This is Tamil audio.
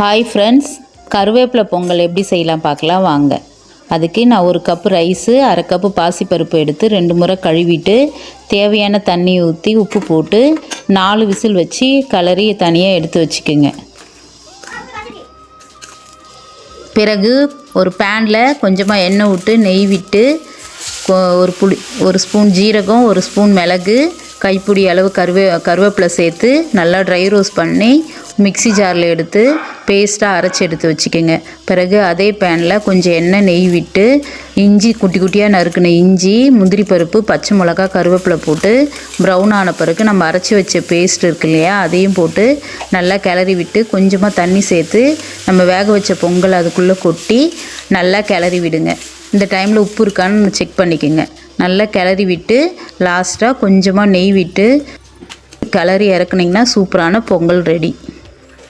ஹாய் ஃப்ரெண்ட்ஸ் கருவேப்பிலை பொங்கல் எப்படி செய்யலாம் பார்க்கலாம் வாங்க. அதுக்கு நான் ஒரு கப்பு ரைஸு அரை கப்பு பாசிப்பருப்பு எடுத்து ரெண்டு முறை கழுவிட்டு தேவையான தண்ணி ஊற்றி உப்பு போட்டு நாலு விசில் வச்சு கலரி தனியாக எடுத்து வச்சுக்கோங்க. பிறகு ஒரு பேனில் கொஞ்சமாக எண்ணெய் விட்டு நெய் விட்டு கொ- ஒரு புளி ஒரு ஸ்பூன் ஜீரகம் ஒரு ஸ்பூன் மிளகு கைப்பிடி அளவு கருவே கருவேப்பிலை சேர்த்து நல்லா ட்ரை ரோஸ்ட் பண்ணி மிக்ஸி ஜாரில் எடுத்து பேஸ்ட்டாக அரைச்சி எடுத்து வச்சுக்கோங்க. பிறகு அதே பேனில் கொஞ்சம் எண்ணெய் நெய் விட்டு இஞ்சி குட்டி குட்டியாக நறுக்கின இஞ்சி முந்திரி பருப்பு பச்சை மிளகா கருவேப்பிலை போட்டு ப்ரௌன் ஆன பிறகு நம்ம அரைச்சி வச்ச பேஸ்ட் இருக்கு இல்லையா அதையும் போட்டு நல்லா கிளறி விட்டு கொஞ்சமாக தண்ணி சேர்த்து நம்ம வேக வச்ச பொங்கல் அதுக்குள்ளே கொட்டி நல்லா கிளறி விடுங்க. இந்த டைமில் உப்பு இருக்கான்னு செக் பண்ணிக்கோங்க. நல்லா கிளறி விட்டு லாஸ்ட்டாக கொஞ்சமாக நெய் விட்டு கிளறி இறக்குனிங்கன்னா சூப்பரான பொங்கல் ரெடி